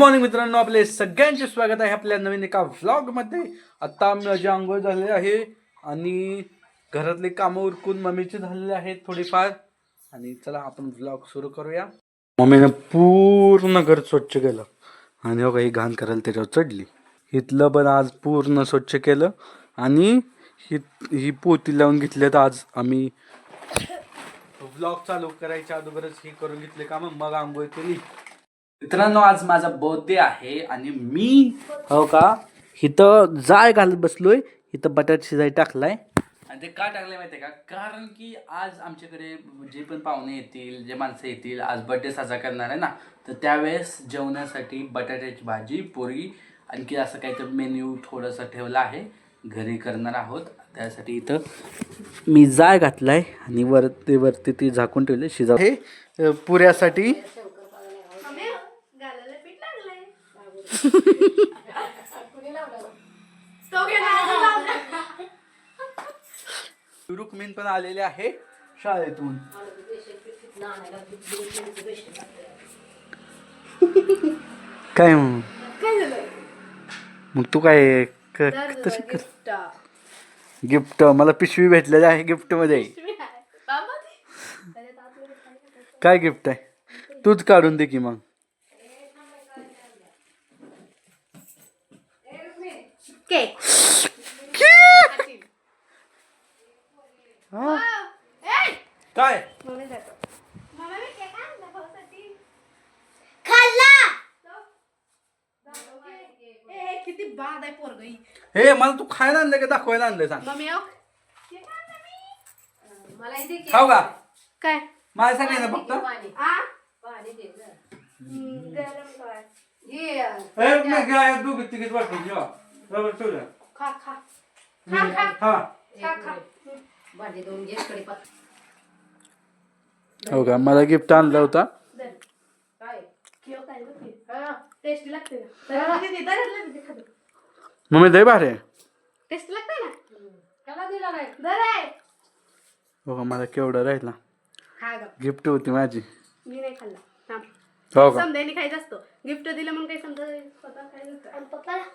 Morning मित्रांनो आपले सगळ्यांचे स्वागत आहे आपल्या नवीन एका व्लॉगमध्ये. आत्ता आम्ही माझी आंघोळ झाले आहे आणि घरातली कामं उरकून मम्मीची झालेली आहेत थोडीफार. आणि चला आपण व्लॉग सुरू करूया. मम्मीनं पूर्ण घर स्वच्छ केलं. आणि हो काही घाण करायला त्याच्यावर चढली. इथलं पण आज पूर्ण स्वच्छ केलं. आणि ही ही पोती लावून घेतल्यात आज आम्ही. व्लॉग चालू करायच्या अगोदरच हे करून घेतले का मग मग आंघोळ केली. मित्रांनो आज माझा बर्थडे आहे आणि मी हो का? इथं जाय घालत बसलोय. इथं बटाट शिजाय टाकलाय. आणि ते का टाकलंय माहितीये का? कारण की आज आमच्याकडे जे पण पाहुणे येतील जे माणसं येतील आज बर्थडे साजरा करणार आहे ना तर त्यावेळेस जेवणासाठी बटाट्याची भाजी पोळी आणखी असं काहीतरी मेन्यू थोडंसं ठेवलं आहे. घरी करणार आहोत. त्यासाठी इथं मी जाय घातलाय आणि वरती वरती ती झाकून ठेवले शिजा हे पुऱ्यासाठी गालाला पीठ रुक्मिण पण आलेले आहे शाळेतून. काय मग? मग तू काय क- तशी कर. गिफ्ट मला पिशवी भेटलेली आहे गिफ्टमध्ये. काय गिफ्ट आहे? तूच काढून दे की मग. केक हा? काय? किती बाद आहे पोरगई हे. मला तू खायला आणलं का दाखवायला आणलं सांग मम्मी खाऊ का? काय? मला सांगाय ना फक्त? आ? गरम कर. ए, मी काय दोघी तिकीट वाटून जेवा रबर खा खा. खा खा. हा. खा खा. हो का? मला गिफ्ट आणला होता. केव काय? लागते ना. तर किती मम्मी दे भारे टेस्टी लागते ना? त्याला दिला नाही. दर आहे. हो का? मला केवढं राहिला. खा ग. गिफ्ट होती माझी. मी नाही खाल्ला. थांब. हो का? खायचं असतो. गिफ्ट दिलं म्हणून काही समजा स्वतः खायचं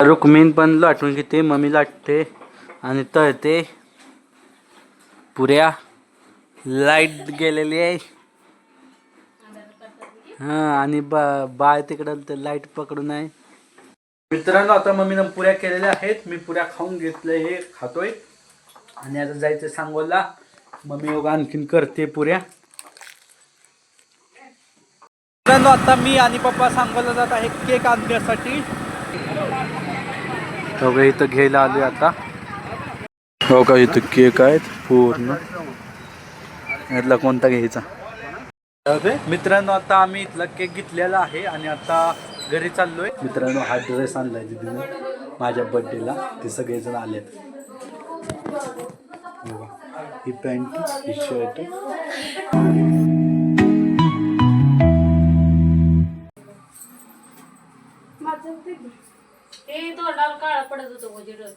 रुक्मीन पण लाटून घेते मम्मी लाटते आणि तळते. पुऱ्या लाइट गेलेली आहे. हा आणि बा बाळ तिकडं ते लाइट पकडून आहे. मित्रांनो आता मम्मीनं पुऱ्या केलेल्या आहेत. मी पुऱ्या खाऊन घेतल्या हे खातोय. आणि आता जायचं सांगोला. मम्मी योग आणखीन करते पुऱ्या. मित्रांनो आता मी आणि पप्पा सांगोला जात आहे केक आणण्यासाठी. हो का इथं घ्यायला आलोय आता. हो का इथं केक आहेत पूर्ण. यातला कोणता घ्यायचा? मित्रांनो आता आम्ही इथला केक घेतलेला आहे आणि आता घरी चाललोय. मित्रांनो हा ड्रेस आणलाय दिदीने माझ्या बर्थडेला ते सगळेजण आलेत. हे बघा. ही पॅन्ट ही शर्ट पडत होतं असं.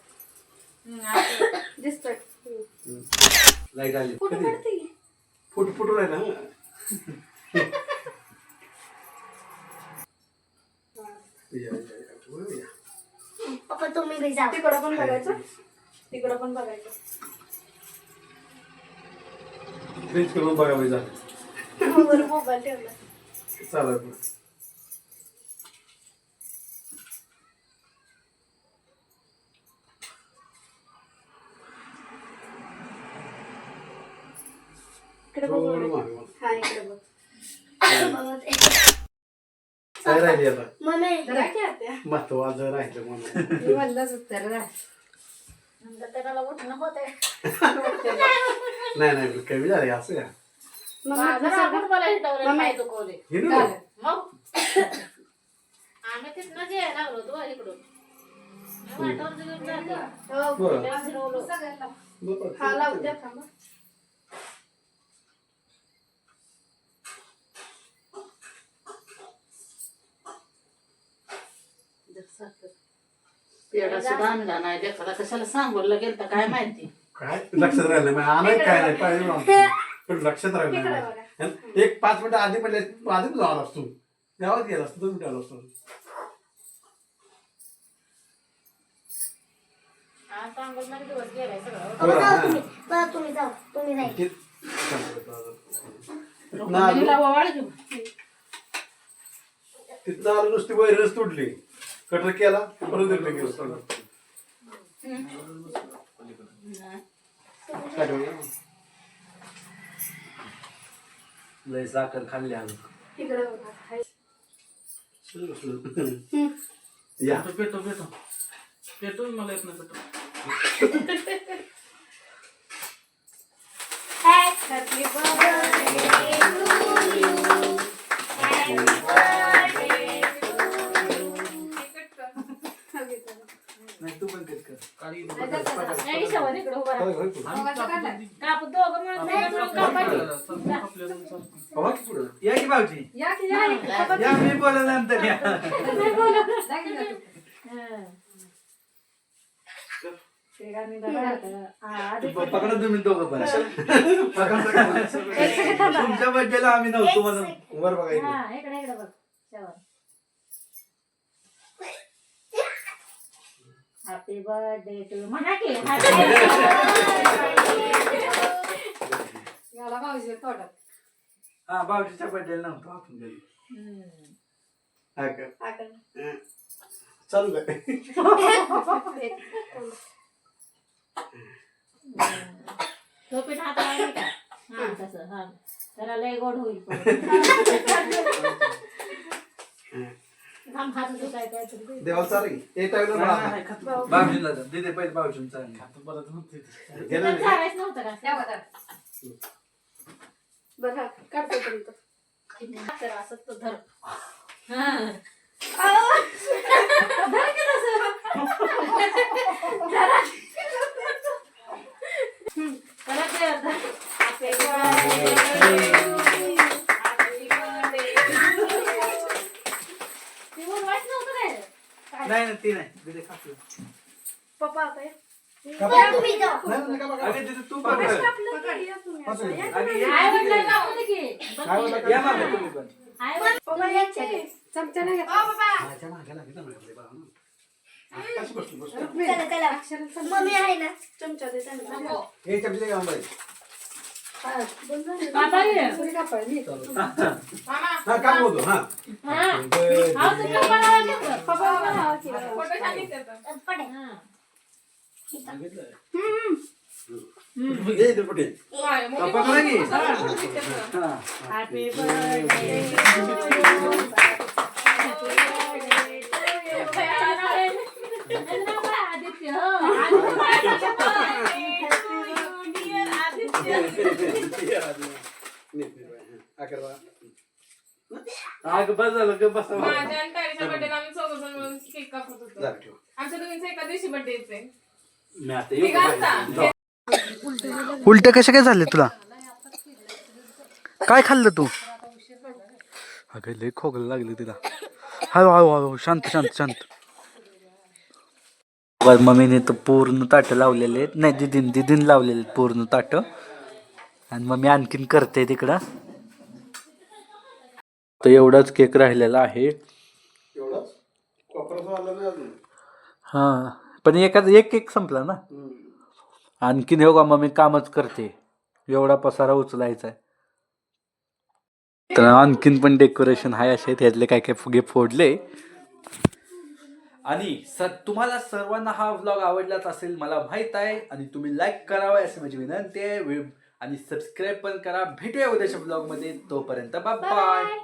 दिसतोय. लाइट आली. कुठं पडते फुट फुट राहिला पप्पा तुम्ही तिकडं पण बघायचं. तिकडं पण बघायचं. फ्रीज करून बघा बाई झालं बरं मोबाईल ठेवला. चालेल इकडे बघ हा इकडे बघ काय राहिली आता. महत्वाचं राहिलं म्हणून मी म्हणलंच उत्तर रा. नंतर त्याला उठणं होतंय. नाही नाही कमी झाले असं का मग माझं मला हिटवलं आम्ही तिथनंच यायला लागलो होतो इकडून मी वाटावर घेऊन जाते. हो, बरं. फिरवलो. बरं. हा लावू द्या थांबा. पेढा सुद्धा आणला नाही देखाला कशाला सांगोला गेलता काय माहिती? काय? लक्षात राहिलं नाही. काय नाही? पाहिजे नव्हतं. पण लक्षात राहिलं नाही. एक पाच मिनिटं आधी पडले आधीच जावा असतो गावात गेला असतो दोन मिनिटं आलो असतो आता अंगणवाडी दिवस गेलाय सगळं. बरं, जाऊ. तुम्ही. बरं, तुम्ही जाऊ. तुम्ही नाही कित- तिथनं आणि आलो. लावा वाळ घेऊ. तिथनं आलो नुसती वैरच तुटली. कटर केला परत रिटर्न ठेवलं? लय साखर खाल्ली. या पेटो पेटो पेटो मला पेटो birthday to you. पकडा तुम्ही दोघं पण तुमच्या आम्ही नव्हतो म्हणून वर बघा इकडे. हा, हॅपी बर्थडे टू म्हणा की याला भाऊजी हा नव्हतो आपण घरी हा का? हं. चालू काय टोपी हाताला आली का? हा तसं हा. त्याला लय गोड होईल परत. थांब, हात दुखाय काहीतरी दे. दे दे पहिले भाऊजींचा तिथं चारायचं नव्हतं का? पण कर. पकड, या तुम्ही आता. या अगं, तुम्ही. ये. आई वडिलांना दाखवते की. बघ काय की. बोलला? या मागं तुम्ही पण पप्पा. चमचा नाही घेतला. माझ्या मागे लागली ना माझ्या बाळा. आत्ताच बसलो, बसलो. चला, चला. मम्मी आहे ना चमचा दे त्यांना. हे चमचे घ्या बाई. हा. बाबा ये. पुरी कापायली. हा, काय बोलतो? हा. हा. हा, हा. हा. हो. हा, बाळा. अगं बस झालं ग बसा माझ्या आणि आम्ही चौघजण मिळून केक कापत होतो जा, ठेव. आमच्या दोघींचा एका दिवशी बर्थडे आहे मी आता येऊ का तिघांचा बाहेर? उलटे कसे काय झाले तुला? काय खाल्लं तू? अगं लय खोकला लागली तिला. हळू हळू हळू शांत शांत. शांत मम्मीने तर पूर्ण ताटं लावलेले आहेत. नाही दिदीन दिदीन लावलेले आहेत पूर्ण ताटं. आणि मम्मी आणखीन करते तिकडं. तर एवढाच केक राहिलेला आहे. हां. पण एका एक केक संपला ना. आणखीन हो का मग मी कामच करते. एवढा पसारा उचलायचा आहे तर आणखीन पण डेकोरेशन आहे असे त्यातले काय काय फुगे फोडले. आणि सर तुम्हाला सर्वांना हा व्लॉग आवडलाच असेल मला माहीत आहे. आणि तुम्ही लाईक करावा अशी माझी विनंती आहे. आणि सबस्क्राईब पण करा. भेटूया उद्याच्या व्लॉगमध्ये. तोपर्यंत बाय